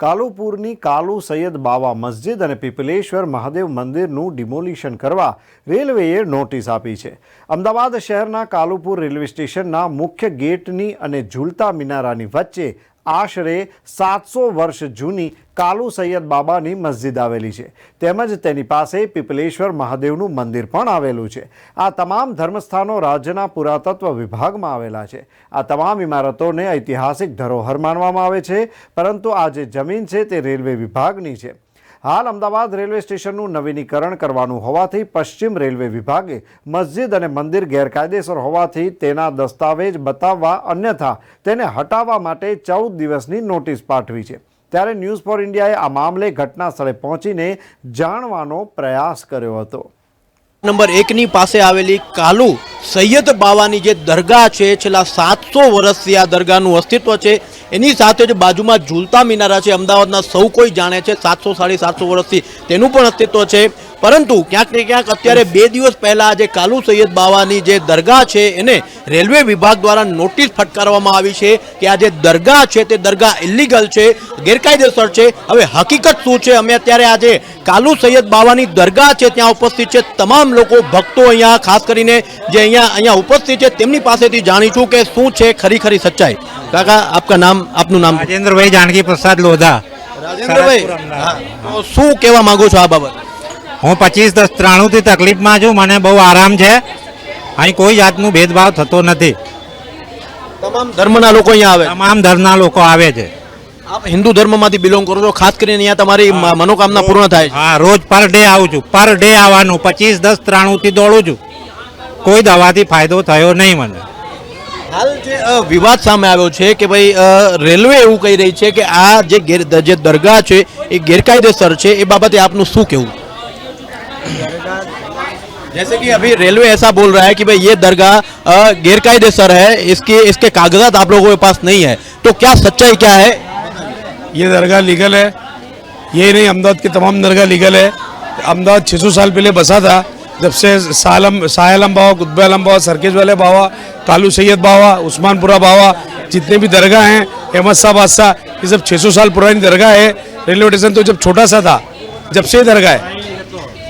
કાલુપુરની કાલુ સૈયદ બાવા મસ્જિદ અને પીપલેશ્વર મહાદેવ મંદિરનું ડિમોલિશન કરવા રેલવેએ નોટિસ આપી છે. અમદાવાદ શહેરના કાલુપુર રેલવે સ્ટેશનના મુખ્ય ગેટની અને ઝૂલતા મિનારાની વચ્ચે આશરે સાતસો વર્ષ જૂની કાલુ સૈયદ બાબાની મસ્જિદ આવેલી છે. તેમજ તેની પાસે પીપલેશ્વર મહાદેવનું મંદિર પણ આવેલું છે. આ તમામ ધર્મસ્થાનો રાજ્યના પુરાતત્વ વિભાગમાં આવેલા છે. આ તમામ ઇમારતોને ઐતિહાસિક ધરોહર માનવામાં આવે છે, પરંતુ આ જે જમીન છે તે રેલવે વિભાગની છે. હાલ અમદાવાદ રેલવે સ્ટેશનનું નવીનીકરણ કરવાનું હોવાથી પશ્ચિમ રેલવે વિભાગે મસ્જિદ અને મંદિર ગેરકાયદેસર હોવાથી તેના દસ્તાવેજ બતાવવા અન્યથા તેને હટાવવા માટે ચૌદ દિવસની નોટિસ પાઠવી છે. ત્યારે ન્યૂઝ ફોર ઇન્ડિયાએ આ મામલે ઘટના સ્થળે પહોંચીને જાણવાનો પ્રયાસ કર્યો હતો. નંબર એકની પાસે આવેલી કાલુ સૈયદ બાવાની જે દરગાહ છે, છેલ્લા સાતસો વર્ષથી આ દરગાહનું અસ્તિત્વ છે, એની સાથે જ બાજુમાં ઝૂલતા મિનારા છે. અમદાવાદના સૌ કોઈ જાણે છે, સાતસો, સાડી સાતસો વર્ષથી તેનું પણ અસ્તિત્વ છે. પરંતુ ક્યાંક ને ક્યાંક અત્યારે બે દિવસ પહેલા જે કાલુ સૈયદ બાવાની જે દરગાહ છે એને રેલવે વિભાગ દ્વારા નોટિસ ફટકારવામાં આવી છે કે આ જે દરગાહ છે તે દરગાહ ઇલીગલ છે ગેરકાયદેસર છે. હવે હકીકત શું છે? અમે અત્યારે આજે કાલુ સૈયદ બાવાની દરગાહ છે ત્યાં ઉપસ્થિત છે તમામ લોકો ભક્તો અહીંયા ખાસ કરીને જે અહીંયા અહીંયા ઉપસ્થિત છે તેમની પાસેથી જાણીશું કે શું છે ખરી ખરી સચ્ચાઈ. કાકા આપકા નામ આપનું નામ? રાજેન્દ્રભાઈ જાનકી પ્રસાદ લોધા રાજેન્દ્રભાઈ શું કહેવા માંગો છો આ બાબત? હું પચીસ દસ ત્રાણુંથી તકલીફમાં છું મને બહુ આરામ છે. અહીં કોઈ જાતનું ભેદભાવ થતો નથી. તમામ ધર્મના લોકો અહીંયા આવે તમામ ધર્મના લોકો આવે છે. આપ હિન્દુ ધર્મમાંથી બિલોંગ કરો છો ખાસ કરીને અહીંયા તમારી મનોકામના પૂર્ણ થાય છે. હા રોજ પર ડે આવું છું પર ડે આવવાનું પચીસ દસ ત્રાણુંથી દોડું છું. કોઈ દવાથી ફાયદો થયો નહીં મને. હાલ જે વિવાદ સામે આવ્યો છે કે ભાઈ રેલવે એવું કહી રહી છે કે આ જે ગેર જે દરગાહ છે એ ગેરકાયદેસર છે એ બાબતે આપનું શું કહેવું? जैसे कि अभी रेलवे ऐसा बोल रहा है कि भाई ये दरगाह अ, गैरकायदेसर है इसके इसके कागजात आप लोगों के पास नहीं है। तो क्या सच्चाई क्या है? ये दरगाह लीगल है। ये नहीं अहमदाबाद के तमाम दरगाह लीगल है। अहमदाबाद 600 साल पहले बसा था जब से सालम शाहलम बाबा कुतुब आलम बाबा सरकेज वाले बाबा कालू सैयद बाबा उस्मानपुरा बाबा जितने भी दरगाह हैं अहमद साहब बादशाह ये सब 600 साल पुरानी दरगाह है। रेलवे स्टेशन तो जब छोटा सा था जब से दरगाह है।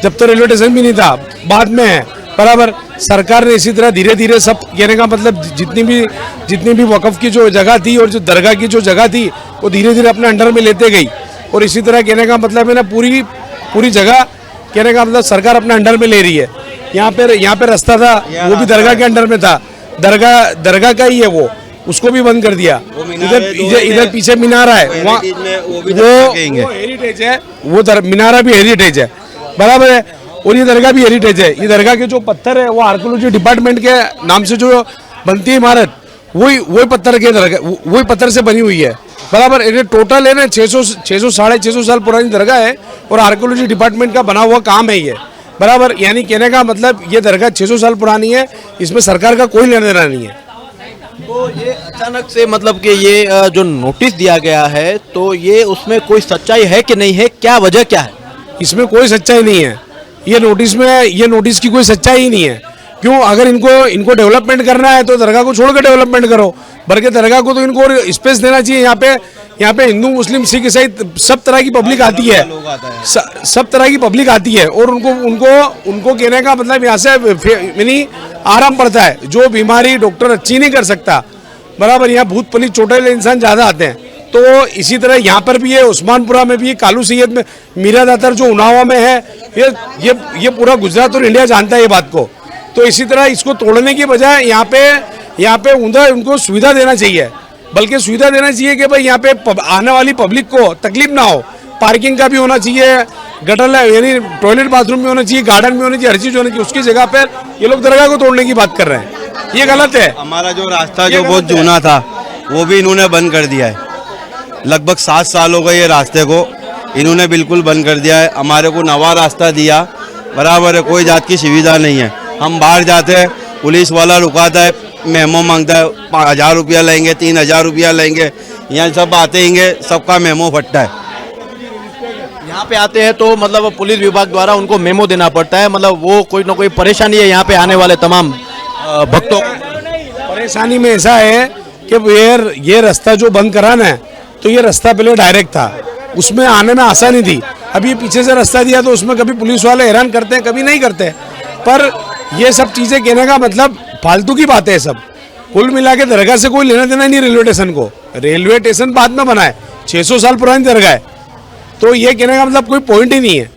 जब तो रेलवे स्टेशन भी नहीं था बाद में है। बराबर सरकार ने इसी तरह धीरे धीरे सब कहने का मतलब जितनी भी जितनी भी वक़फ़ की जो जगह थी और जो दरगाह की जो जगह थी वो धीरे धीरे अपने अंडर में लेते गई। और इसी तरह कहने का मतलब है ना पूरी पूरी जगह कहने का मतलब सरकार अपने अंडर में ले रही है। यहाँ पे यहाँ पे रास्ता था वो भी दरगाह के अंडर में था। दरगाह दरगाह का ही है वो उसको भी बंद कर दिया। इधर इधर पीछे मीनारा है वहाँ वो वो हेरिटेज है वो मीनारा भी हेरिटेज है। बराबर है। और ये दरगाह भी हेरिटेज है। ये दरगाह के जो पत्थर है, वो आर्कोलॉजी डिपार्टमेंट के नाम से जो बनती है इमारत, वही वही पत्थर के दरगाह वही पत्थर से बनी हुई है। बराबर ये टोटल है ना छः सौ छः सौ, साढ़े छः सौ साल पुरानी दरगाह है और आर्कोलॉजी डिपार्टमेंट का बना हुआ काम है ये। बराबर, यानी कहने का मतलब ये दरगाह 600 साल पुरानी है, इसमें सरकार का कोई लेना देना नहीं है। तो ये अचानक से मतलब कि ये जो नोटिस दिया गया है तो ये उसमें कोई सच्चाई है कि नहीं है? क्या वजह क्या है? इसमें कोई सच्चाई नहीं है। ये नोटिस में ये नोटिस की कोई सच्चाई ही नहीं है। क्यों? अगर इनको इनको डेवलपमेंट करना है तो दरगाह को छोड़कर डेवलपमेंट करो। बल्कि दरगाह को तो इनको और स्पेस देना चाहिए। यहाँ पे यहाँ पे हिंदू, मुस्लिम, सिख ईसाई सब तरह की पब्लिक आती है। स- सब तरह की पब्लिक आती है। और उनको उनको उनको कहने का मतलब यहाँ से यानी आराम पड़ता है। जो बीमारी डॉक्टर अच्छी नहीं कर सकता, बराबर यहाँ भूत पलित चोटेले इंसान ज़्यादा आते हैं। तो इसी तरह यहाँ पर भी है उस्मानपुरा में भी है कालू सैयद में मीरा दातर जो उनावा में है ये ये ये पूरा गुजरात और इंडिया जानता है ये बात को। तो इसी तरह इसको तोड़ने की बजाय यहाँ पे यहाँ पे उधर उनको सुविधा देना चाहिए। बल्कि सुविधा देना चाहिए कि भाई यहाँ पे आने वाली पब्लिक को तकलीफ़ ना हो। पार्किंग का भी होना चाहिए गटर यानी टॉयलेट बाथरूम भी होना चाहिए गार्डन भी होना चाहिए हर चीज़ होनी चाहिए उसकी जगह पर ये लोग दरगाह को तोड़ने की बात कर रहे हैं। ये गलत है। हमारा जो रास्ता जो बहुत जूना था वो भी इन्होंने बंद कर दिया है। लगभग सात साल हो गए ये रास्ते को। इन्होंने बिल्कुल बंद कर दिया है। हमारे को नवा रास्ता दिया। बराबर है कोई जात की सुविधा नहीं है। हम बाहर जाते हैं पुलिस वाला रुकाता है मेमो माँगता है पाँच हज़ार रुपया लेंगे तीन हज़ार रुपया लेंगे। यहाँ सब आते हिंगे सबका मेमो फटता है। यहाँ पे आते हैं तो मतलब पुलिस विभाग द्वारा उनको मेमो देना पड़ता है। मतलब वो कोई ना कोई परेशानी है यहाँ पे आने वाले तमाम भक्तों को। परेशानी में ऐसा है कि ये ये रास्ता जो बंद कराना है तो ये रास्ता पहले डायरेक्ट था। उसमें आने में आसानी थी। अभी पीछे से रास्ता दिया तो उसमें कभी पुलिस वाले हैरान करते हैं, कभी नहीं करते। पर ये सब चीज़ें कहने का मतलब फालतू की बातें है सब। कुल मिला के दरगाह से कोई लेना देना नहीं रेलवे स्टेशन को। रेलवे स्टेशन बाद में बना है। 600 साल पुरानी दरगाह है। तो ये कहने का मतलब कोई पॉइंट ही नहीं है।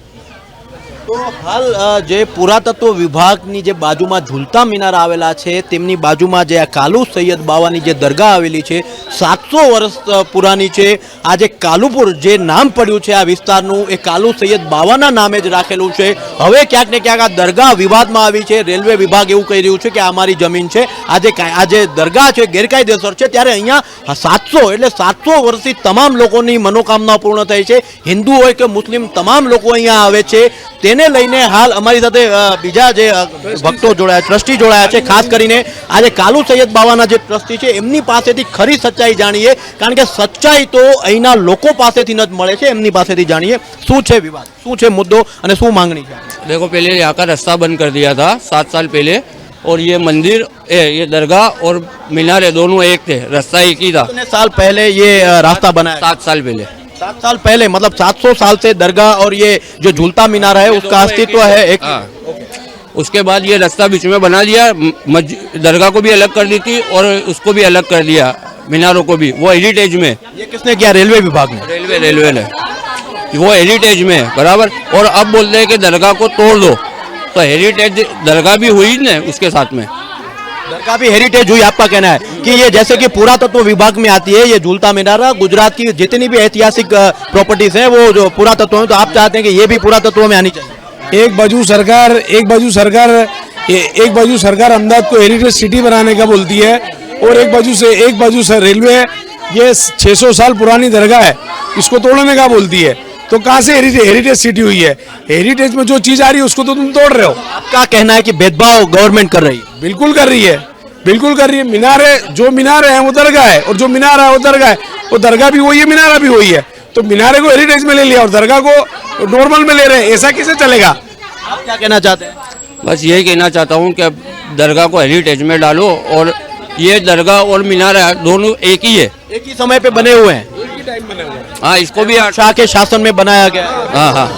હાલ જે પુરાતત્વ વિભાગની જે બાજુમાં ઝૂલતા મિનાર આવેલા છે, તેમની બાજુમાં જે આ કાલુ સૈયદ બાવાની જે દરગાહ આવેલી છે, સાતસો વર્ષ પુરાની છે. આ જે કાલુપુર જે નામ પડ્યું છે આ વિસ્તારનું, એ કાલુ સૈયદ બાવાના નામે જ રાખેલું છે. હવે ક્યાંક ને ક્યાંક આ દરગાહ વિવાદમાં આવી છે. રેલવે વિભાગ એવું કહી રહ્યું છે કે અમારી જમીન છે. આજે આ જે દરગાહ છે, ગેરકાયદેસર છે, ત્યારે અહીંયા સાતસો, એટલે સાતસો વર્ષથી તમામ લોકોની મનોકામના પૂર્ણ થઈ છે. હિન્દુ હોય કે મુસ્લિમ, તમામ લોકો અહીંયા આવે છે. તેને લઈને હાલ અમારી સાથે અ, બીજા જે અ, ભક્તો જોડાયા ટ્રસ્ટી જોડાયા છે ખાસ કરીને આજે કાલુ સૈયદ બાવાના જે ટ્રસ્ટી છે એમની પાસેથી ખરી સચ્ચાઈ જાણીએ કારણ કે સચ્ચાઈ તો અહીંના લોકો પાસેથી ન જ મળે છે એમની પાસેથી જાણીએ શું છે વિવાદ શું છે મુદ્દો અને શું માંગણી છે देखो पहले यहाँ का रास्ता बंद कर दिया था सात साल पहले और ये मंदिर ए, ये दरगाह और मीनार है दोनों एक थे रास्ता एक ही था कितने साल पहले ये अ, रास्ता बनाया सात साल पहले सात साल पहले मतलब 700 साल से दरगाह और ये जो झूलता मीनार है उसका अस्तित्व है एक। हाँ। उसके बाद ये रास्ता बीच में बना दिया दरगाह को भी अलग कर दी थी और उसको भी अलग कर दिया मीनारों को भी वो हेरिटेज में। ये किसने किया? रेलवे विभाग ने। रेलवे रेलवे ने। वो हेरिटेज में है, बराबर। और अब बोलते हैं कि दरगाह को तोड़ दो। तो हेरिटेज दरगाह भी हुई ना उसके साथ में। दरगाह भी हेरिटेज हुई, आपका कहना है कि ये जैसे कि पुरातत्व विभाग में आती है, ये झूलता मीनार, गुजरात की जितनी भी ऐतिहासिक प्रॉपर्टीज़ हैं, वो जो पुरातत्व में तो आप चाहते हैं कि ये भी पुरातत्व में आनी चाहिए? एक बाजू सरकार, एक बाजू सरकार एक बाजू सरकार अहमदाबाद को हेरिटेज सिटी बनाने का बोलती है, और एक बाजू से, एक बाजू से रेलवे ये 600 साल पुरानी दरगाह है, इसको तोड़ने का बोलती है। तो कहाँ से हेरिटेज हेरिटेज सिटी हुई है? हेरिटेज में जो चीज़ आ रही है उसको तो तुम तोड़ रहे हो। आपका कहना है कि भेदभाव गवर्नमेंट कर रही है। बिल्कुल कर रही है। बिल्कुल कर रही है। मीनार है जो मीनार है वो दरगाह है और जो मीनार है वो दरगाह है। वो दरगाह भी वही है मीनारा भी वही है। तो मीनारे को हेरिटेज में ले लिया और दरगाह को नॉर्मल में ले रहे हैं। ऐसा कैसे चलेगा? आप क्या कहना चाहते हैं? बस यही कहना चाहता हूँ कि अब दरगाह को हेरिटेज में डालो और ये दरगाह और मीनार दोनों एक ही है। एक ही समय पे बने हुए हैं। हाँ इसको भी आठ- शाह के शासन में बनाया गया है हाँ हाँ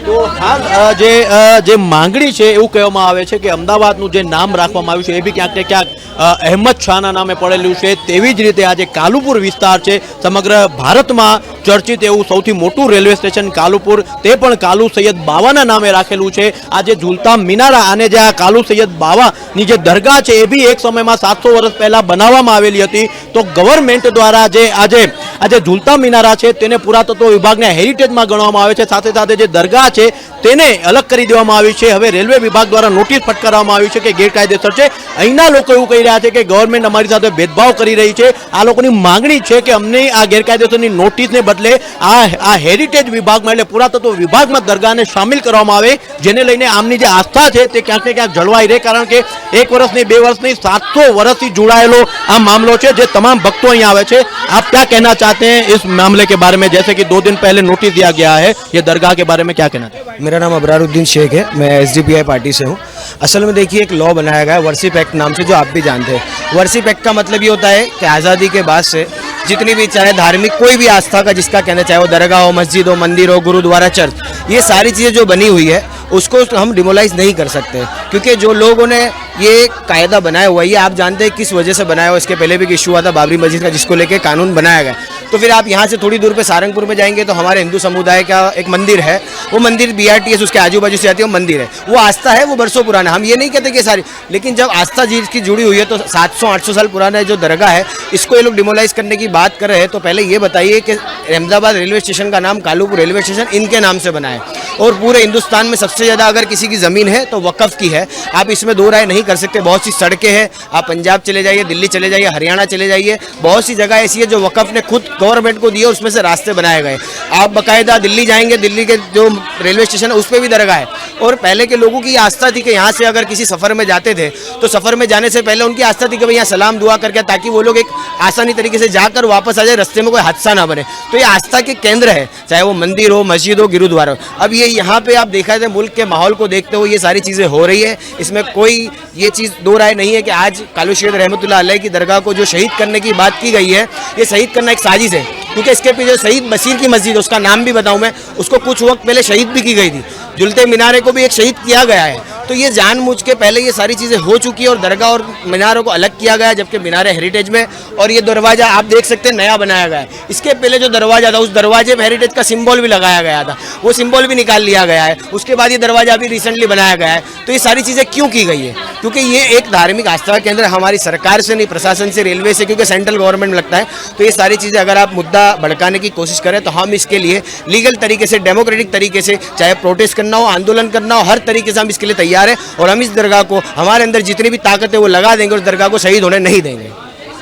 તો હાલ અ, જે અ, જે માંગણી છે એવું કહેવામાં આવે છે કે અમદાવાદનું જે નામ રાખવામાં આવ્યું છે એ બી ક્યાંક ને ક્યાંક અ, અહેમદ શાહના નામે પડેલું છે તેવી જ રીતે આ જે કાલુપુર વિસ્તાર છે સમગ્ર ભારતમાં ચર્ચિત એવું સૌથી મોટું રેલવે સ્ટેશન કાલુપુર, તે પણ કાલુ સૈયદ બાવાના નામે રાખેલું છે. આજે ઝુલતા મિનારા અને જે આ કાલુ સૈયદ બાવાની જે દરગાહ છે, એ બી એક સમયમાં સાતસો વર્ષ પહેલાં બનાવવામાં આવેલી હતી. તો ગવર્મેન્ટ દ્વારા જે આજે આજે ઝુલતા મિનારા છે, તેને પુરાતત્વ વિભાગના હેરિટેજમાં ગણવામાં આવે છે. સાથે સાથે જે દરગાહ છે તેને અલગ કરી દેવામાં આવી છે. હવે રેલવે વિભાગ દ્વારા નોટિસ ફટકારવામાં આવી છે કે ગેરકાયદેસર છે. અહીંના લોકો એવું કહી રહ્યા છે કે ગવર્મેન્ટ અમારી સાથે ભેદભાવ કરી રહી છે. આ લોકોની માંગણી છે કે અમને આ ગેરકાયદેસરની નોટિસને બદલે આ આ હેરિટેજ વિભાગમાં એટલે પુરાતત્વ વિભાગમાં દરગાહને સામેલ કરવામાં આવે, જેને લઈને આમની જે આસ્થા છે તે ક્યાંક ને ક્યાંક જળવાઈ રહે, કારણ કે એક વર્ષની, બે વર્ષની, સાતસો વર્ષથી જોડાયેલો આ મામલો છે, જે તમામ ભક્તો અહીં આવે છે. આપ ક્યાં કહેના ચાહતે હૈ? મામલે કે બારે મેં, જૈસે કે દો દિન પહેલે નોટિસ દિયા ગયા હૈ, યે દરગાહ કે બારે મેં ક્યાં કહેના मेरा नाम अबरारुद्दीन शेख है, मैं एसडीपीआई पार्टी से हूँ। असल में देखिए, एक लॉ बनाया गया है वर्सिप एक्ट नाम से, जो आप भी जानते हैं। वर्सिप एक्ट का मतलब ये होता है कि आज़ादी के बाद से जितनी भी, चाहे धार्मिक कोई भी आस्था का, जिसका कहना, चाहे वो दरगाह हो, मस्जिद हो, मंदिर हो, गुरुद्वारा, चर्च, ये सारी चीज़ें जो बनी हुई है, उसको हम डिमोलाइज नहीं कर सकते। क्योंकि जो लोगों ने ये कायदा बनाया हुआ है, ये आप जानते हैं किस वजह से बनाया हुआ इसके पहले भी एक इशू हुआ था बाबरी मस्जिद का, जिसको लेके कानून बनाया गया तो फिर आप यहाँ से थोड़ी दूर पे सारंगपुर में जाएँगे तो हमारे हिंदू समुदाय का एक मंदिर है। वो मंदिर बीआरटीएस उसके आजू बाजू से आती है, वो मंदिर है। वो आस्था है, वो बरसों पुराना हम ये नहीं कहते कि सारी, लेकिन जब आस्था जी की जुड़ी हुई है तो 700-800 साल पुराना जो दरगाह है, इसको ये लोग डिमोलाइज करने की बात कर रहे हैं। तो पहले ये बताइए कि अहमदाबाद रेलवे स्टेशन का नाम कालूपुर रेलवे स्टेशन इनके नाम से बना है। और पूरे हिंदुस्तान में सबसे ज़्यादा अगर किसी की ज़मीन है तो वक़फ़ की है। आप इसमें दो राय नहीं कर सकते। बहुत सी सड़कें हैं, आप पंजाब चले जाइए, दिल्ली चले जाइए, हरियाणा चले जाइए। बहुत सी जगह ऐसी है जो वक़फ़ ने खुद गवर्नमेंट को दी है उसमें से रास्ते बनाए गए। आप बाकायदा दिल्ली जाएँगे, दिल्ली के जो रेलवे स्टेशन है, उस पर भी दरगाह है। और पहले के लोगों की आस्था थी कि यहाँ से अगर किसी सफ़र में जाते थे तो सफ़र में जाने से पहले उनकी आस्था थी कि भाई यहाँ सलाम, दुआ करके, ताकि वो लोग एक आसानी तरीके से जाकर वापस आ जाए, रास्ते में कोई हादसा ना बने। तो ये आस्था के केंद्र है, चाहे वो मंदिर हो, मस्जिद हो, गुरुद्वारा हो। अब ये यहाँ पे आप देखा जाए, मुल्क के माहौल को देखते हुए ये सारी चीज़ें हो रही है। इसमें कोई ये चीज़, दो राय नहीं है कि आज कालू शेद अलैह की दरगाह को जो शहीद करने की बात की गई है, ये शहीद करना एक साजिश है क्योंकि इसके पीछे शहीद बशीर की मस्जिद है उसका नाम भी बताऊं मैं उसको कुछ वक्त पहले शहीद भी की गई थी जुलते मीनारे को भी एक शहीद किया गया है तो ये जानबूझ के पहले ये सारी चीज़ें हो चुकी है और दरगाह और मीनारों को अलग किया गया है, जबकि मीनारे हेरिटेज में, और ये दरवाज़ा आप देख सकते हैं नया बनाया गया है। इसके पहले जो दरवाज़ा था, उस दरवाजे में हेरिटेज का सिंबल भी लगाया गया था। वो सिम्बॉल भी निकाल लिया गया है। उसके बाद ये दरवाज़ा अभी रिसेंटली बनाया गया है। तो ये सारी चीज़ें क्यों की गई है? क्योंकि ये एक धार्मिक आस्था केंद्र हमारी सरकार से नहीं, प्रशासन से रेलवे से, क्योंकि सेंट्रल गवर्नमेंट में लगता है। तो ये सारी चीज़ें अगर आप मुद्दा भड़काने की कोशिश करें तो हम इसके लिए लीगल तरीके से डेमोक्रेटिक तरीके से, चाहे प्रोटेस्ट करना हो, आंदोलन करना हो, हर तरीके से हम इसके लिए तैयार हैं और हम इस दरगाह को हमारे अंदर जितनी भी ताकत है वो लगा देंगे और उस दरगाह को शहीद होने नहीं देंगे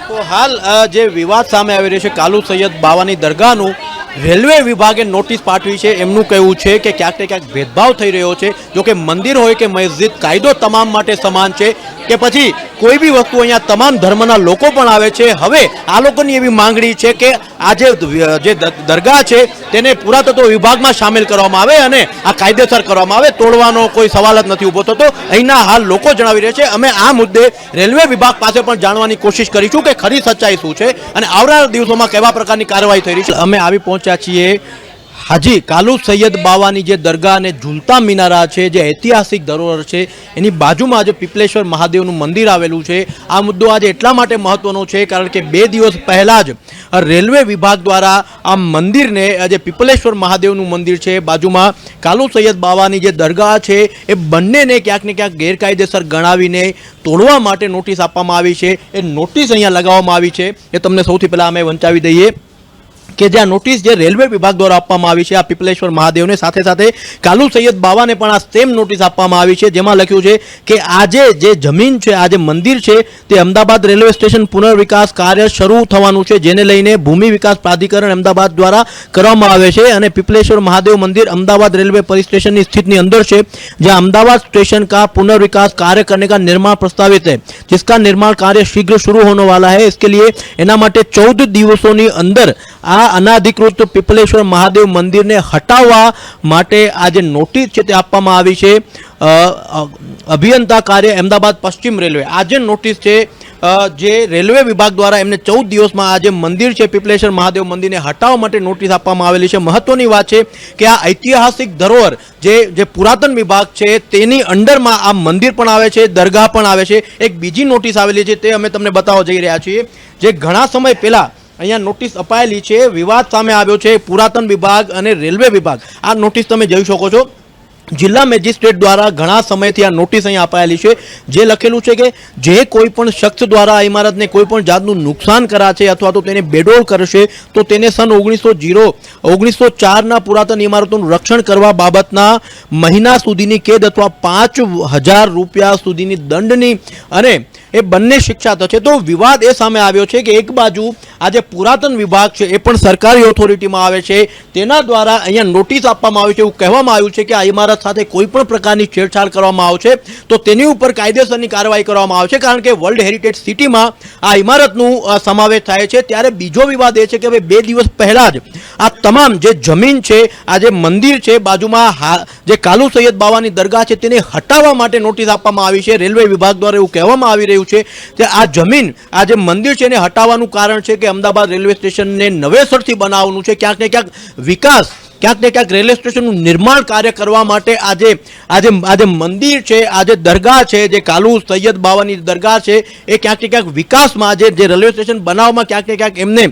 તો હાલ અ, જે વિવાદ સામે આવી રહ્યો છે કાલુ સૈયદ બાવાની દરગાહનું રેલવે વિભાગે નોટિસ પાઠવી છે એમનું કહેવું છે કે ક્યાંક ને ક્યાંક ભેદભાવ થઈ રહ્યો છે જો કે મંદિર હોય કે મસ્જિદ કાયદો તમામ માટે સમાન છે કે પછી કોઈ બી વસ્તુ અહીંયા તમામ ધર્મના લોકો પણ આવે છે હવે આ લોકોની એવી માંગણી છે કે આ જે જે દરગાહ છે, તેને પુરાતત્વ વિભાગમાં સામેલ કરવામાં આવે અને આ કાયદેસર કરવામાં આવે. તોડવાનો કોઈ સવાલ જ નથી ઊભો થતો. અહીંના હાલ લોકો જણાવી રહ્યા છે. અમે આ મુદ્દે રેલવે વિભાગ પાસે પણ જાણવાની કોશિશ કરીશું કે ખરી સચ્ચાઈ શું છે અને આવનારા દિવસોમાં કેવા પ્રકારની કાર્યવાહી થઈ રહી છે. અમે આવી પહોંચ્યા છીએ હાજી, કાલુ સૈયદ બાવાની જે દરગાહ અને ઝૂલતા મિનારા છે, જે ઐતિહાસિક ધરોહર છે, એની બાજુમાં આજે પીપલેશ્વર મહાદેવનું મંદિર આવેલું છે. આ મુદ્દો આજે એટલા માટે મહત્વનો છે કારણ કે બે દિવસ પહેલાં જ રેલવે વિભાગ દ્વારા આ મંદિરને, આજે પીપલેશ્વર મહાદેવનું મંદિર છે, બાજુમાં કાલુ સૈયદ બાવાની જે દરગાહ છે, એ બંનેને ક્યાંક ને ક્યાંક ગેરકાયદેસર ગણાવીને તોડવા માટે નોટિસ આપવામાં આવી છે. એ નોટિસ અહીંયા લગાવવામાં આવી છે. એ તમને સૌથી પહેલાં અમે વંચાવી દઈએ. કે જે આ નોટિસ જે રેલવે વિભાગ દ્વારા આપવામાં આવી છે આ પીપલેશ્વર મહાદેવને સાથે સાથે કાલુ સૈયદ બાવાને પણ આ સેમ નોટિસ આપવામાં આવી છે જેમાં લખ્યું છે કે આજે જે જમીન છે આ જે મંદિર છે તે અમદાવાદ રેલવે સ્ટેશન પુનર્વિકાસ કાર્ય શરૂ થવાનું છે જેને લઈને ભૂમિ વિકાસ પ્રાધિકરણ અમદાવાદ દ્વારા કરવામાં આવે છે અને પીપલેશ્વર મહાદેવ મંદિર अहमदाबाद रेलवे परिस स्टेशन की स्थित अंदर से जहां अहमदाबाद स्टेशन का पुनर्विकास कार्य करने का निर्माण प्रस्तावित है जिसका निर्माण कार्य शीघ्र शुरू होने वाला है इसके लिए એના માટે ચૌદ દિવસોની અંદર આ અનાધિકૃત પીપલેશ્વર મહાદેવ મંદિરને હટાવવા માટે આ જે નોટિસ છે તે આપવામાં આવી છે. અભિયંતા કાર્ય અમદાવાદ પશ્ચિમ રેલવે. આ જે નોટિસ છે જે રેલવે વિભાગ દ્વારા એમને ચૌદ દિવસમાં આ જે મંદિર છે, પીપલેશ્વર મહાદેવ મંદિરને હટાવવા માટે નોટિસ આપવામાં આવેલી છે. મહત્વની વાત છે કે આ ઐતિહાસિક ધરોહર જે જે પુરાતન વિભાગ છે તેની અંડરમાં આ મંદિર પણ આવે છે, દરગાહ પણ આવે છે. એક બીજી નોટિસ આવેલી છે તે અમે તમને બતાવવા જઈ રહ્યા છીએ. જે ઘણા સમય પહેલા અહીંયા નોટિસ અપાયેલી છે, વિવાદ સામે આવ્યો છે, પુરાતન વિભાગ અને રેલવે વિભાગ. આ નોટિસ તમે જોઈ શકો છો. જિલ્લા મેજિસ્ટ્રેટ દ્વારા ઘણા સમયથી આ નોટિસ અહીં અપાયેલી છે, જે લખેલું છે કે જે કોઈ પણ શખ્સ દ્વારા આ ઇમારતને કોઈ પણ જાતનું નુકસાન કરાશે અથવા તો તેને બેડોળ કરશે, તો તેને સન ઓગણીસો જીરો, ઓગણીસો ચારના પુરાતન ઇમારતોનું રક્ષણ કરવા બાબતના મહિના સુધીની કેદ અથવા પાંચ હજાર રૂપિયા સુધીની દંડની અને એ બંને શિક્ષા થશે તો વિવાદ એ સામે આવ્યો છે કે એક બાજુ આ જે પુરાતન વિભાગ છે, એ પણ સરકારી ઓથોરિટીમાં આવે છે. તેના દ્વારા અહીંયા નોટિસ આપવામાં આવી છે, એવું કહેવામાં આવ્યું છે કે આ ઇમારત સાથે કોઈ પણ પ્રકારની છેડછાડ કરવામાં આવશે. તો તેની ઉપર કાયદેસરની કાર્યવાહી કરવામાં આવશે, કારણ કે વર્લ્ડ હેરિટેજ સિટીમાં આ ઇમારતનું સમાવેશ થાય છે. ત્યારે બીજો વિવાદ એ છે કે ભાઈ બે દિવસ પહેલાં જ આ તમામ જે જમીન છે, આ જે મંદિર છે, બાજુમાં જે કાલુ સૈયદ બાવાની દરગાહ છે, તેને હટાવવા માટે નોટિસ આપવામાં આવી છે. રેલવે વિભાગ દ્વારા એવું કહેવામાં આવી રહ્યું છે કે આ જમીન, આ જે મંદિર છે એને હટાવવાનું કારણ છે કે અમદાવાદ રેલવે સ્ટેશનને નવેસરથી બનાવવાનું છે. ક્યાંક ને ક્યાંક વિકાસ ક્યાંક ને ક્યાંક રેલવે સ્ટેશનનું નિર્માણ કાર્ય કરવા માટે આજે આજે આજે મંદિર છે, આજે દરગાહ છે, જે કાલુ સૈયદ બાવાની દરગાહ છે, એ ક્યાંક ને ક્યાંક વિકાસમાં આજે જે રેલવે સ્ટેશન બનાવવામાં ક્યાંક ને ક્યાંક એમને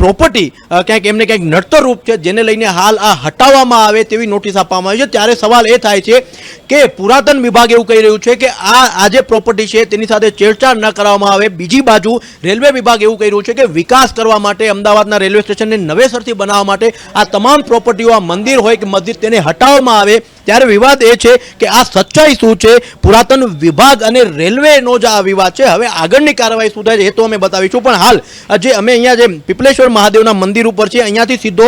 પ્રોપર્ટી ક્યાંક એમને ક્યાંક નડતર રૂપ છે, જેને લઈને હાલ આ હટાવવામાં આવે તેવી નોટિસ આપવામાં આવી છે. ત્યારે સવાલ એ થાય છે કે પુરાતન વિભાગ એવું કહી રહ્યું છે કે આ આજે પ્રોપર્ટી છે, તેની સાથે છેડછાડ ન કરવામાં આવે. બીજી બાજુ રેલવે વિભાગ એવું કહી રહ્યું છે કે વિકાસ કરવા માટે અમદાવાદના રેલવે સ્ટેશનને નવેસરથી બનાવવા માટે આ તમામ પ્રોપર્ટીઓ આ મંદિર હોય કે મસ્જિદ તેને હટાવવામાં આવે, ત્યારે વિવાદ એ છે કે આ સચ્ચાઈ શું છે? પુરાતન વિભાગ અને રેલવેનો જ આ વિવાદ છે. હવે આગળની કાર્યવાહી શું થાય છે એ તો અમે બતાવીશું. પણ હાલ જે અમે અહીંયા જે પીપલેશ્વર મહાદેવના મંદિર ઉપર છે, અહીંયાથી સીધો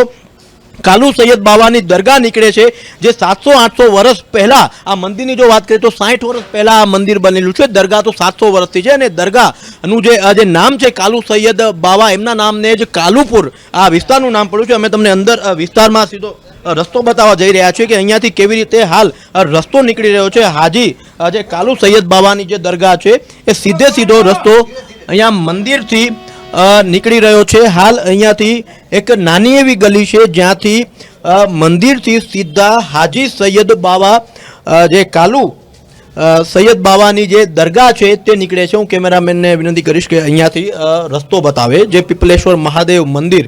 કાલુ સૈયદ બાવાની દરગાહ નીકળે છે, જે સાતસો આઠસો વર્ષ પહેલાં આ મંદિરની જો વાત કરીએ તો સાઠ વર્ષ પહેલાં આ મંદિર બનેલું છે. દરગાહ તો સાતસો વર્ષથી છે અને દરગાહનું જે, આ જે નામ છે કાલુ સૈયદ બાવા, એમના નામને જ કાલુપુર આ વિસ્તારનું નામ પડ્યું છે. અમે તમને અંદર વિસ્તારમાં સીધો રસ્તો બતાવવા જઈ રહ્યા છીએ કે અહીંયાથી કેવી રીતે હાલ રસ્તો નીકળી રહ્યો છે. હાજી જે કાલુ સૈયદ બાવાની જે દરગાહ છે, એ સીધે સીધો રસ્તો અહીંયા મંદિરથી નીકળી રહ્યો છે. હાલ અહીંયાથી એક નાની એવી ગલી છે જ્યાંથી મંદિરથી સીધા હાજી સૈયદ બાવા જે કાલુ સૈયદ બાવાની જે દરગાહ છે તે નીકળે છે. હું કેમેરામેનને વિનંતી કરીશ કે અહીંયાથી રસ્તો બતાવે. જે પીપલેશ્વર મહાદેવ મંદિર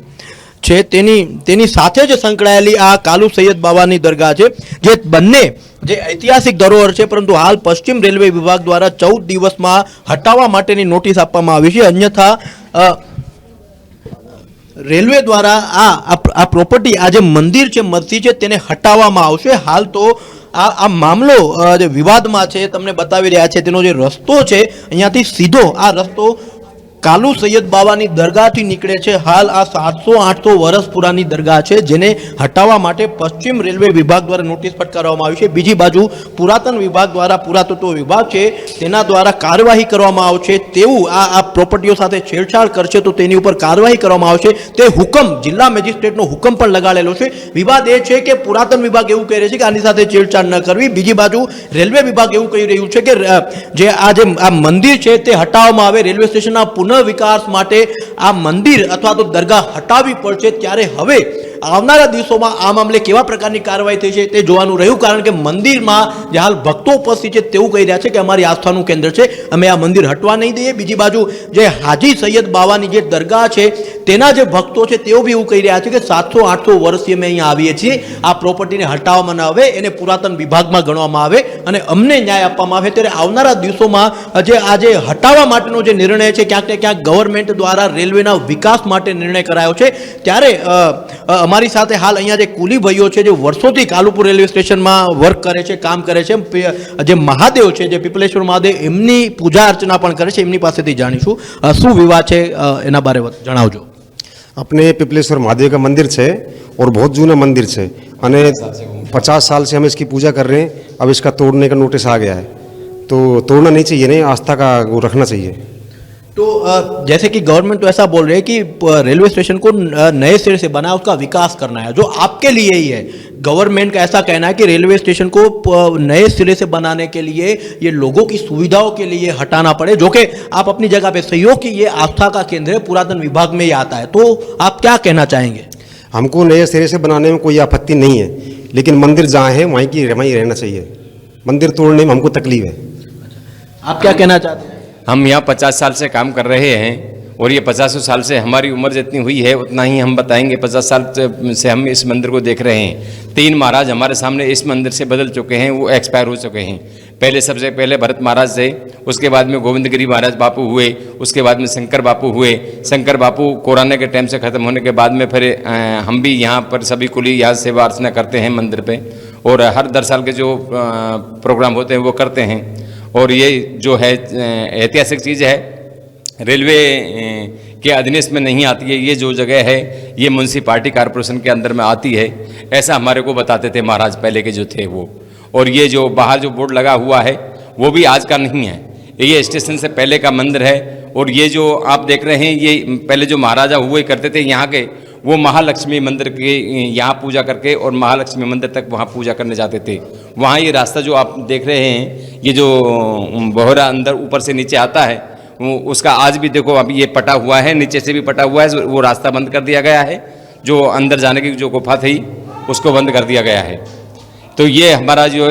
છે, તેની તેની સાથે જ સંકળાયેલી આ કાલુ સૈયદ બાવાની દરગાહ છે, જે બંને જે ઐતિહાસિક ધરોહર છે, પરંતુ હાલ પશ્ચિમ રેલવે વિભાગ દ્વારા ચૌદ દિવસમાં હટાવવા માટેની નોટિસ આપવામાં આવી છે. અન્યથા રેલવે દ્વારા આ, આ- પ્રોપર્ટી, આ જે મંદિર છે, મસ્જિદ છે, તેને હટાવવામાં આવશે. હાલ તો આ આ મામલો જે વિવાદમાં છે, તમને બતાવી રહ્યા છે, તેનો જે રસ્તો છે, અહીંયાથી સીધો આ રસ્તો કાલુ સૈયદ બાવાની દરગાહથી નીકળે છે. હાલ આ સાતસો આઠસો વર્ષ પુરાની દરગાહ છે, જેને હટાવવા માટે પશ્ચિમ રેલવે વિભાગ દ્વારા નોટિસ ફટકારવામાં આવી છે. બીજી બાજુ પુરાતન વિભાગ દ્વારા પુરાતત્વ વિભાગ છે, તેના દ્વારા કાર્યવાહી કરવામાં આવશે. તેવું આ આ પ્રોપર્ટીઓ સાથે છેડછાડ કરશે તો તેની ઉપર કાર્યવાહી કરવામાં આવશે. તે હુકમ જિલ્લા મેજિસ્ટ્રેટનો હુકમ પણ લગાડેલો છે. વિવાદ એ છે કે પુરાતન વિભાગ એવું કહી રહ્યું છે કે આની સાથે છેડછાડ ન કરવી. બીજી બાજુ રેલવે વિભાગ એવું કહી રહ્યું છે કે જે આ જે આ મંદિર છે તે હટાવવામાં આવે. રેલવે સ્ટેશનના પુનઃ વિકાસ માટે આ મંદિર અથવા તો દરગાહ હટાવવી પડશે ત્યારે હવે આવનારા દિવસોમાં આ મામલે કેવા પ્રકારની કાર્યવાહી થઈ છે તે જોવાનું રહ્યું, કારણ કે મંદિરમાં જે હાલ ભક્તો ઉપસ્થિત છે તેવું કહી રહ્યા છે કે અમારી આસ્થાનું કેન્દ્ર છે, અમે આ મંદિર હટવા નહીં દઈએ. બીજી બાજુ જે હાજી સૈયદ બાવાની જે દરગાહ છે, તેના જે ભક્તો છે તેઓ બી એવું કહી રહ્યા છે કે સાતસો, આઠસો વર્ષથી અમે અહીંયા આવીએ છીએ. આ પ્રોપર્ટીને હટાવવામાં ન આવે, એને પુરાતન વિભાગમાં ગણવામાં આવે અને અમને ન્યાય આપવામાં આવે. ત્યારે આવનારા દિવસોમાં જે આ જે હટાવવા માટેનો જે નિર્ણય છે, ક્યાંક ને ક્યાંક ગવર્મેન્ટ દ્વારા રેલવેના વિકાસ માટે નિર્ણય કરાયો છે. ત્યારે અમારી સાથે હાલ અહીંયા જે કુલી ભાઈઓ છે જે વર્ષોથી કાલુપુર રેલવે સ્ટેશનમાં વર્ક કરે છે કામ કરે છે પે- જે મહાદેવ છે જે પીપલેશ્વર મહાદેવ એમની પૂજા અર્ચના પણ કરે છે એમની પાસેથી જાણીશું અ, શું વિવાદ છે અ, એના બારે વાત જણાવજો अपने पिपलेश्वर महादेव का मंदिर है और बहुत जूना मंदिर है અને पचास साल से हम इसकी पूजा कर रहे हैं अब इसका तोड़ने का नोटिस आ गया है तो तोड़ना नहीं चाहिए नहीं आस्था का वो रखना चाहिए तो जैसे कि गवर्नमेंट तो ऐसा बोल रही है कि रेलवे स्टेशन को नए सिरे से बना उसका विकास करना है जो आपके लिए ही है। गवर्नमेंट का ऐसा कहना है कि रेलवे स्टेशन को नए सिरे से बनाने के लिए ये लोगों की सुविधाओं के लिए हटाना पड़े जो कि आप अपनी जगह पे सहयोग की ये आस्था का केंद्र है पुरातन विभाग में ही आता है। तो आप क्या कहना चाहेंगे? हमको नए सिरे से बनाने में कोई आपत्ति नहीं है लेकिन मंदिर जहाँ है वहीं की वहीं रहना चाहिए। मंदिर तोड़ने में हमको तकलीफ़ है। आप क्या कहना चाहते हैं? हम यहाँ पचास साल से काम कर रहे हैं और ये पचासों साल से हमारी उम्र जितनी हुई है, उतना ही हम बताएँगे। पचास साल से- हम इस मंदिर को देख रहे हैं। तीन महाराज हमारे सामने इस मंदिर से बदल चुके हैं, वो एक्सपायर हो चुके हैं। पहले सबसे पहले भरत महाराज थे, उसके बाद में गोविंदगिरी महाराज बापू हुए, उसके बाद में शंकर बापू हुए। शंकर बापू कोरोना के टाइम से ख़त्म होने के बाद में फिर हम भी यहाँ पर सभी कुली यहाँ सेवा अर्चना करते हैं मंदिर पर और हर दर साल के जो प्रोग्राम होते हैं, वो करते हैं। और ये जो है ऐतिहासिक चीज़ है, रेलवे के अधीनस्थ में नहीं आती है, ये जो जगह है, ये म्यूनसिपाल्टी कॉरपोरेशन के अंदर में आती है, ऐसा हमारे को बताते थे महाराज पहले के जो थे वो। और ये जो बाहर जो बोर्ड लगा हुआ है, वो भी आज का नहीं है। ये स्टेशन से पहले का मंदिर है, और ये जो आप देख रहे हैं, ये पहले जो महाराजा हुए करते थे यहाँ के वो महालक्ष्मी मंदिर के, यहाँ पूजा करके और महालक्ष्मी मंदिर तक वहाँ पूजा करने जाते थे। वहाँ ये रास्ता जो आप देख रहे हैं, ये जो बोहरा अंदर ऊपर से नीचे आता है उसका आज भी देखो अब ये पटा हुआ है, नीचे से भी पटा हुआ है, वो रास्ता बंद कर दिया गया है। जो अंदर जाने की जो गुफा थी, उसको बंद कर दिया गया है। तो ये हमारा जो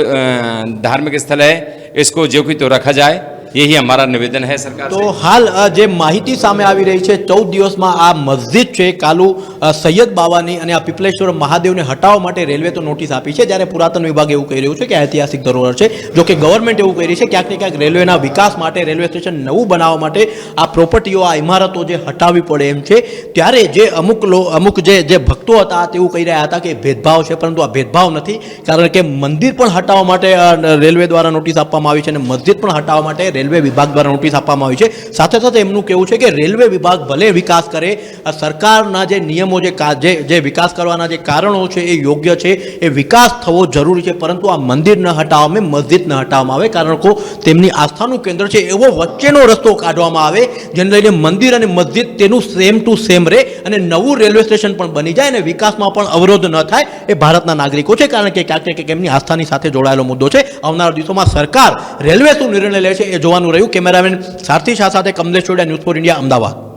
धार्मिक स्थल है, इसको जो कि तो रखा जाए। यही हमारा निवेदन है सरकार તો से હાલ અ, જે માહિતી સામે આવી રહી છે ચૌદ દિવસમાં આ મસ્જિદ છે કાલુ અ, સૈયદ બાવાની અને આ પીપલેશ્વર મહાદેવને હટાવવા માટે રેલવે તો નોટિસ આપી છે જ્યારે પુરાતન વિભાગ એવું કહી રહ્યું છે કે ઐતિહાસિક ધરોહર છે જો કે ગવર્મેન્ટ એવું કહી રહી છે ક્યાંક ને ક્યાંક રેલવેના વિકાસ માટે રેલવે સ્ટેશન નવું બનાવવા માટે આ પ્રોપર્ટીઓ આ ઇમારતો જે હટાવવી પડે એમ છે ત્યારે જે અમુક લો અમુક જે જે ભક્તો હતા તેવું કહી રહ્યા હતા કે ભેદભાવ છે પરંતુ આ ભેદભાવ નથી કારણ કે મંદિર પણ હટાવવા માટે અ, રેલવે દ્વારા નોટિસ આપવામાં આવી છે અને મસ્જિદ પણ હટાવવા માટે રેલવે વિભાગ દ્વારા નોટિસ આપવામાં આવી છે. સાથે સાથે એમનું કહેવું છે કે રેલવે વિભાગ ભલે વિકાસ કરે સરકારના જે નિયમો જે જે વિકાસ કરવાના જે કારણો છે એ યોગ્ય છે, એ વિકાસ થવો જરૂરી છે, પરંતુ આ મંદિર ન હટાવવામાં મસ્જિદ ન હટાવવામાં આવે. કારણ કે તેમની આસ્થાનું કેન્દ્ર છે, એવો વચ્ચેનો રસ્તો કાઢવામાં આવે, જેને લઈને મંદિર અને મસ્જિદ તેનું સેમ ટુ સેમ રહે અને નવું રેલવે સ્ટેશન પણ બની જાય અને વિકાસમાં પણ અવરોધ ન થાય એ ભારતના નાગરિકો છે. કારણ કે ક્યાંક ક્યાંક એમની આસ્થાની સાથે જોડાયેલો મુદ્દો છે. આવનારા દિવસોમાં સરકાર રેલવે શું નિર્ણય લે છે એ જોવાનું રહ્યું. કેમેરામેન સારથી શાહ સાથે Kamlesh Chodiya news for India Ahmedabad.